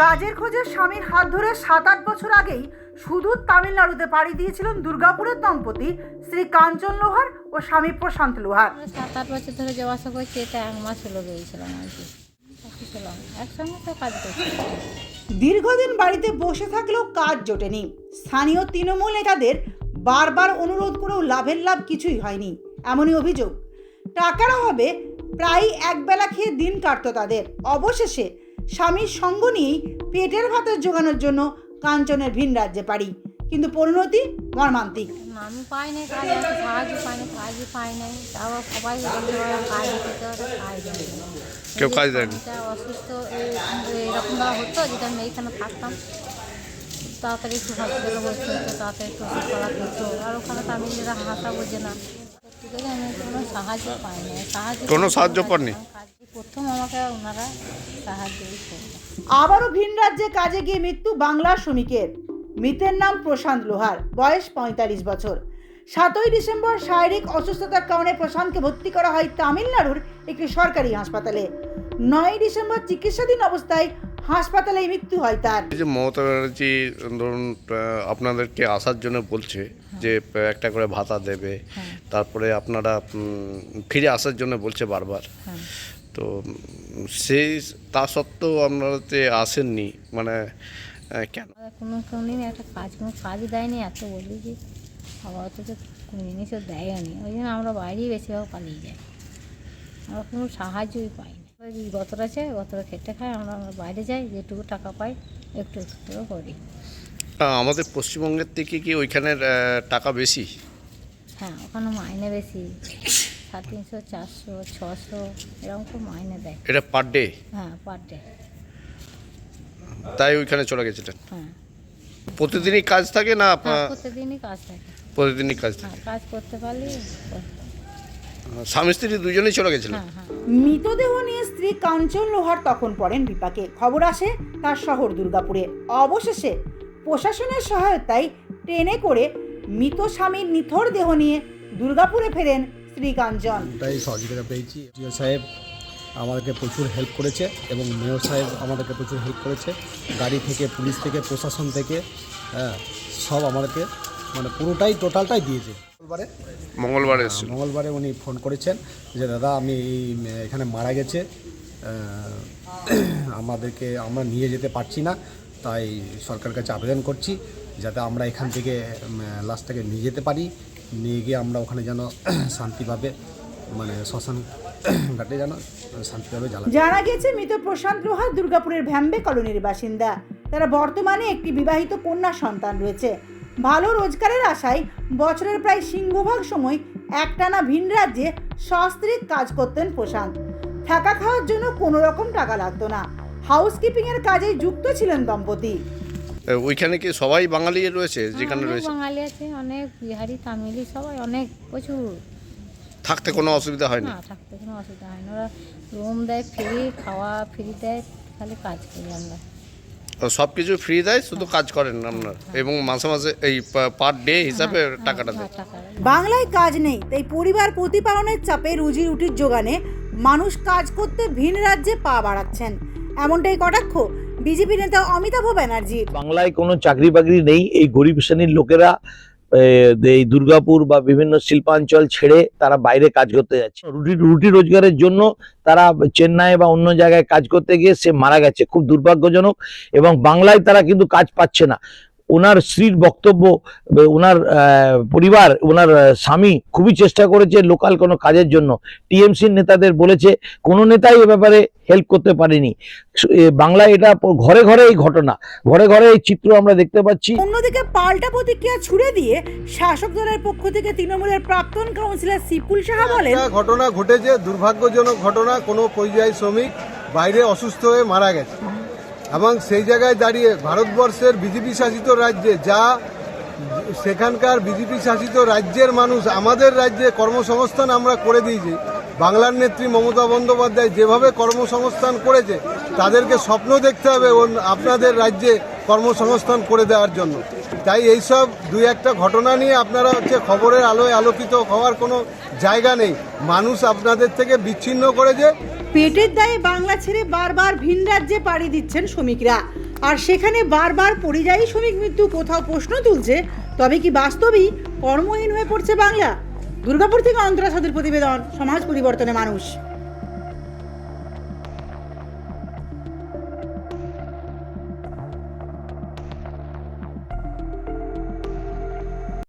কাজের খোঁজে স্বামীর হাত ধরে সাত আট বছর আগেই সুদূর তামিলনাড়ুতে পাড়ি দিয়েছিলেন দুর্গাপুরের দম্পতি শ্রী কাঞ্চন লোহার ও স্বামী প্রশান্ত লোহার। সাত আট বছর ধরে যাওয়া আসা করছি এটা এক মাস হলো গিয়েছিলাম আর কি। একসঙ্গে তো কাজ করছি। দীর্ঘদিন বাড়িতে বসে থাকলেও কাজ জোটেনি। স্থানীয় তৃণমূল নেতাদের বারবার অনুরোধ করেও লাভের লাভ কিছুই হয়নি এমনই অভিযোগ। টাকার অভাবে প্রায় একবেলা খেয়ে দিন কাটতো তাদের। অবশেষে স্বামীর সঙ্গ নিয়েই পেটের ভাতের জোগানোর জন্য কাঞ্চনের ভিন রাজ্যে পারি কিন্তু পরিণতি মর্মান্তিক। আমি পাই নাই কাজ সাহায্য পাই না কাজই পাই নাই। তাও সবাই বলতে পারে কাজ দেয় কেউ কাজ? এটা অসুস্থ এই- এরকম ভাবে হতো যেটা আমি এইখানে থাকতাম। তাড়াতাড়ি একটু হসপিটালে ভর্তি হতো তাড়াতাড়ি একটু ওষুধ করা খেতো আর ওখানে তামিলিরা হাসা বোঝে না। সত্যি করে আমি কোনো সাহায্য পাই না সাহায্য কোনো সাহায্য পাননি? প্রথম আমাকে ওনারা সাহায্যই আবারও ভিন রাজ্যে কাজে গিয়ে মৃত্যু বাংলা শ্রমিকের। মৃতের নাম প্রশান্ত লোহার বয়স পঁয়তাল্লিশ বছর। সাতই ডিসেম্বর শারীরিক অসুস্থতার কারণে প্রশান্তকে ভর্তি করা হয় তামিলনাড়ুর একটি সরকারি হাসপাতালে। নয় ডিসেম্বর চিকিৎসাধীন অবস্থায় হাসপাতালে মৃত্যু হয় তার। যে মমতা ব্যানার্জি ধরুন আপনাদেরকে আসার জন্য বলছে যে একটা করে ভাতা দেবে। হ্যাঁ। তারপরে আপনারা ফিরে আসার জন্য বলছে বারবার। হ্যাঁ। তো সেই তা সত্ত্বেও আপনারা যে আসেননি মানে কেন? কোনো কোনোদিন একটা কাজ কোনো কাজই দেয়নি এত বলি যে আবার অথচ কোনো জিনিসও দেয়নি। ওই জন্য আমরা বাইরেই বেশিরভাগ পালিয়ে যাই। আমরা কোনো সাহায্যই পাই না। গতটা আছে গতটা খেটে খাই আমরা আমরা বাইরে যাই যেটুকু টাকা পাই একটু একটু করি আমাদের পশ্চিমবঙ্গের থেকে কি ওইখানের টাকা বেশি? হ্যাঁ ওখানে মাইনে বেশি। সাড়ে তিনশো চারশো ছশো এরকম তো মাইনে দেয়। এটা পার ডে হ্যাঁ পার ডে তাই ওইখানে চলে গেছিলেন হ্যাঁ। প্রতিদিনই কাজ থাকে না হ্যাঁ আপনার? প্রতিদিনই কাজ থাকে। প্রতিদিনই কাজ হ্যাঁ কাজ করতে পারলে স্বামী স্ত্রী দুজনেই চলে গেছিলেন মৃতদেহ নিয়ে স্ত্রী কাঞ্চন লোহার তখন পড়েন বিপাকে। খবর আসে তার শহর দুর্গাপুরে। অবশেষে প্রশাসনের সহায়তায় ট্রেনে করে মৃত স্বামীর নিথর দেহ নিয়ে দুর্গাপুরে ফেরেন ওটাই সহযোগিতা পেয়েছি। জিও সাহেব আমাদেরকে প্রচুর হেল্প করেছে এবং মেয়র সাহেব আমাদেরকে প্রচুর হেল্প করেছে। গাড়ি থেকে পুলিশ থেকে প্রশাসন থেকে হ্যাঁ সব আমাদেরকে মানে পুরোটাই টোটালটাই দিয়েছে। মঙ্গলবারে? মঙ্গলবার মঙ্গলবারে উনি ফোন করেছেন যে দাদা আমি এখানে মারা গেছে। আমাদেরকে আমরা নিয়ে যেতে পারছি না। তাই সরকার কাছে আবেদন করছি। যাতে আমরা এখান থেকে লাশটাকে নিয়ে যেতে পারি। নিয়ে গিয়ে আমরা ওখানে যেন শান্তিভাবে মানে শ্মশান ঘাটে যেন শান্তিভাবে জ্বালা জানা গেছে মৃত প্রশান্ত লোহার দুর্গাপুরের ভ্যাম্বে কলোনির বাসিন্দা। তারা বর্তমানে একটি বিবাহিত কন্যা সন্তান রয়েছে। ভালো রোজগারের আশায় বছরের প্রায় সিংহভাগ সময় একটানা ভিন রাজ্যে সস্ত্রীক কাজ করতেন প্রশান্ত। থাকা খাওয়ার জন্য কোনো রকম টাকা লাগতো না। হাউসকিপিং এর কাজেই যুক্ত ছিলেন দম্পতি। ওইখানে কি সবাই বাঙালি রয়েছে? যেখানে রয়েছে? বাঙালি আছে অনেক বিহারি তামিলি সবাই অনেক প্রচুর। থাকতে কোনো অসুবিধা হয়নি না? থাকতে কোনো অসুবিধা হয় না। ওরা রুম দেয় ফ্রি খাওয়া ফ্রি দেয় খালি কাজ করি আমরা। সব কিছু ফ্রি দেয় শুধু কাজ করেন আপনার? এবং মাসে মাসে এই পার ডে হিসাবে টাকাটা হ্যাঁ, দেয়। দেয়। বাংলায় কাজ নেই তাই পরিবার প্রতিপালনের চাপে রুজি রুটির যোগানে মানুষ কাজ করতে ভিন রাজ্যে পা বাড়াচ্ছেন। এমনটাই কটাক্ষ বিজেপি নেতা অমিতাভ ব্যানার্জি। বাংলায় কোনো চাকরি বাকরি নেই, এই গরিব শ্রেণির লোকেরা এই দুর্গাপুর বা বিভিন্ন শিল্পাঞ্চল ছেড়ে তারা বাইরে কাজ করতে যাচ্ছে। রুটি রুটি রোজগারের জন্য তারা চেন্নাই বা অন্য জায়গায় কাজ করতে গিয়ে সে মারা গেছে। খুব দুর্ভাগ্যজনক এবং বাংলায় তারা কিন্তু কাজ পাচ্ছে না। ওনার স্ত্রীর বক্তব্য ওনার আহ, পরিবার ওনার স্বামী খুবই চেষ্টা করেছে লোকাল কোনো কাজের জন্য। টিএমসির নেতাদের বলেছে কোনো নেতাই এ ব্যাপারে হেল্প করতে পারেনি। বাংলায় এটা ঘরে ঘরে এই ঘটনা। ঘরে ঘরে এই চিত্র আমরা দেখতে পাচ্ছি। অন্যদিকে পাল্টা প্রতিক্রিয়া ছুড়ে দিয়ে শাসক দলের পক্ষ থেকে তৃণমূলের প্রাক্তন কাউন্সিলর সিপুল সাহা বলেন ঘটনা ঘটেছে দুর্ভাগ্যজনক ঘটনা কোনো পরিযায়ী শ্রমিক বাইরে অসুস্থ হয়ে মারা গেছে। এবং সেই জায়গায় দাঁড়িয়ে ভারতবর্ষের বিজেপি শাসিত রাজ্যে যা সেখানকার বিজেপি শাসিত রাজ্যের মানুষ আমাদের রাজ্যে কর্মসংস্থান আমরা করে দিয়েছি। বাংলার নেত্রী মমতা বন্দ্যোপাধ্যায় যেভাবে কর্মসংস্থান করেছে, তাদেরকে স্বপ্ন দেখতে হবে আপনাদের রাজ্যে কর্মসংস্থান করে দেওয়ার জন্য। তাই এইসব দুই একটা ঘটনা নিয়ে আপনারা হচ্ছে খবরের আলোয় আলোকিত হওয়ার কোনো জায়গা নেই। মানুষ আপনাদের থেকে বিচ্ছিন্ন করেছে পেটের দায়ে বাংলা ছেড়ে বারবার ভিন রাজ্যে পাড়ি দিচ্ছেন শ্রমিকরা। আর সেখানে বারবার পরিযায়ী শ্রমিক মৃত্যু কোথাও প্রশ্ন তুলছে, তবে কি বাস্তবেই কর্মহীন হয়ে পড়ছে বাংলা? দুর্গাপুর থেকে অন্তরা সাদের প্রতিবেদন, সমাজ পরিবর্তনে মানুষ।